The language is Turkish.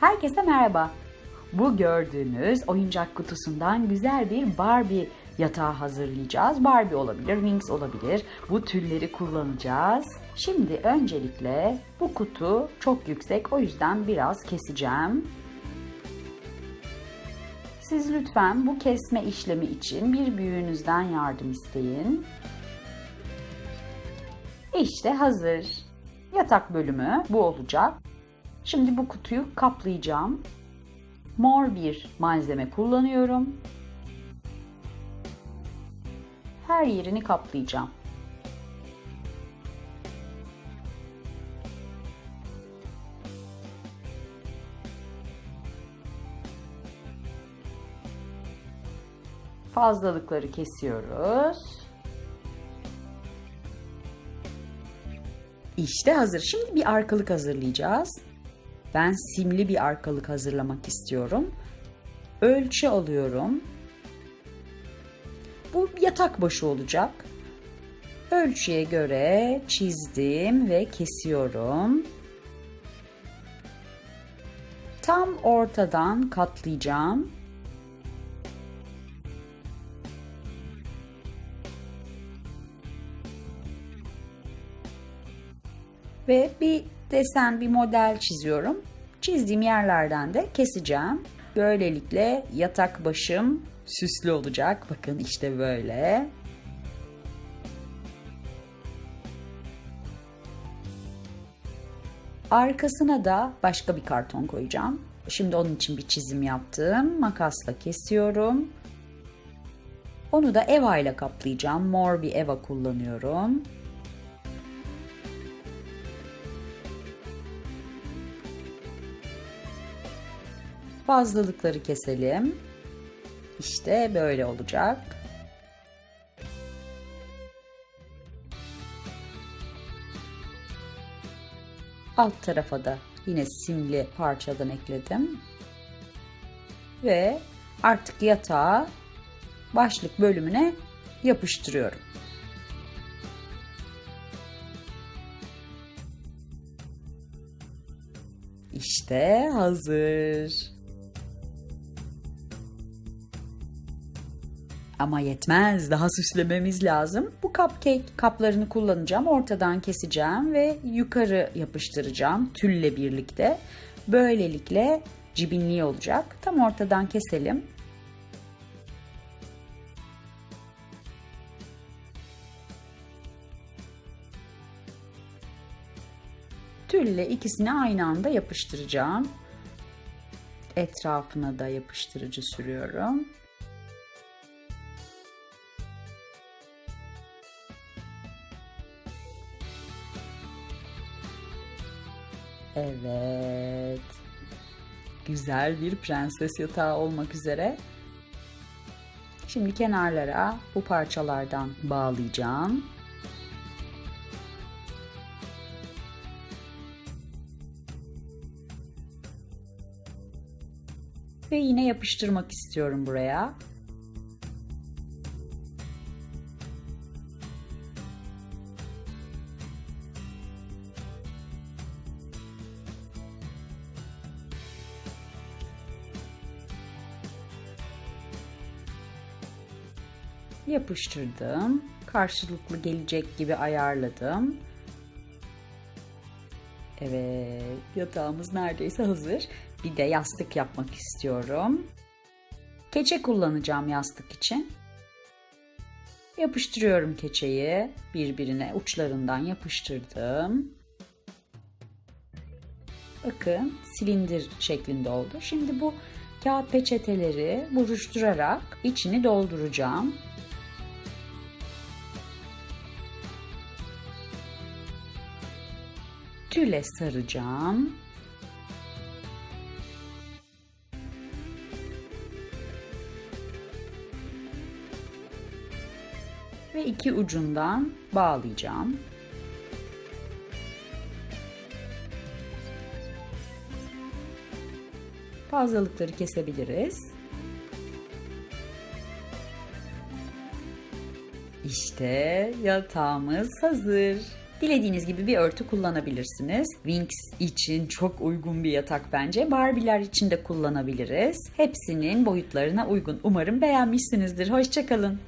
Herkese merhaba. Bu gördüğünüz oyuncak kutusundan güzel bir Barbie yatağı hazırlayacağız. Barbie olabilir, Wings olabilir. Bu tülleri kullanacağız. Şimdi öncelikle bu kutu çok yüksek o yüzden biraz keseceğim. Siz lütfen bu kesme işlemi için bir büyüğünüzden yardım isteyin. İşte hazır. Yatak bölümü bu olacak. Şimdi bu kutuyu kaplayacağım. Mor bir malzeme kullanıyorum. Her yerini kaplayacağım. Fazlalıkları kesiyoruz. İşte hazır. Şimdi bir arkalık hazırlayacağız. Ben simli bir arkalık hazırlamak istiyorum. Ölçü alıyorum. Bu yatak başı olacak. Ölçüye göre çizdim ve kesiyorum. Tam ortadan katlayacağım. Ve bir desen, bir model çiziyorum. Çizdiğim yerlerden de keseceğim. Böylelikle yatak başım süslü olacak. Bakın işte böyle. Arkasına da başka bir karton koyacağım. Şimdi onun için bir çizim yaptım. Makasla kesiyorum. Onu da eva ile kaplayacağım. Mor bir eva kullanıyorum. Fazlalıkları keselim. İşte böyle olacak. Alt tarafa da yine simli parçadan ekledim. Ve artık yatağı başlık bölümüne yapıştırıyorum. İşte hazır. Ama yetmez. Daha süslememiz lazım. Bu cupcake kaplarını kullanacağım. Ortadan keseceğim ve yukarı yapıştıracağım tülle birlikte. Böylelikle cibinli olacak. Tam ortadan keselim. Tülle ikisini aynı anda yapıştıracağım. Etrafına da yapıştırıcı sürüyorum. Evet. Güzel bir prenses yatağı olmak üzere. Şimdi kenarlara bu parçalardan bağlayacağım. Ve yine yapıştırmak istiyorum buraya. Yapıştırdım. Karşılıklı gelecek gibi ayarladım. Evet, yatağımız neredeyse hazır. Bir de yastık yapmak istiyorum. Keçe kullanacağım yastık için. Yapıştırıyorum keçeyi birbirine uçlarından yapıştırdım. Bakın silindir şeklinde oldu. Şimdi bu kağıt peçeteleri buruşturarak içini dolduracağım. Tüle saracağım. Ve iki ucundan bağlayacağım. Fazlalıkları kesebiliriz. İşte yatağımız hazır. Dilediğiniz gibi bir örtü kullanabilirsiniz. Winx için çok uygun bir yatak bence. Barbie'ler için de kullanabiliriz. Hepsinin boyutlarına uygun. Umarım beğenmişsinizdir. Hoşçakalın.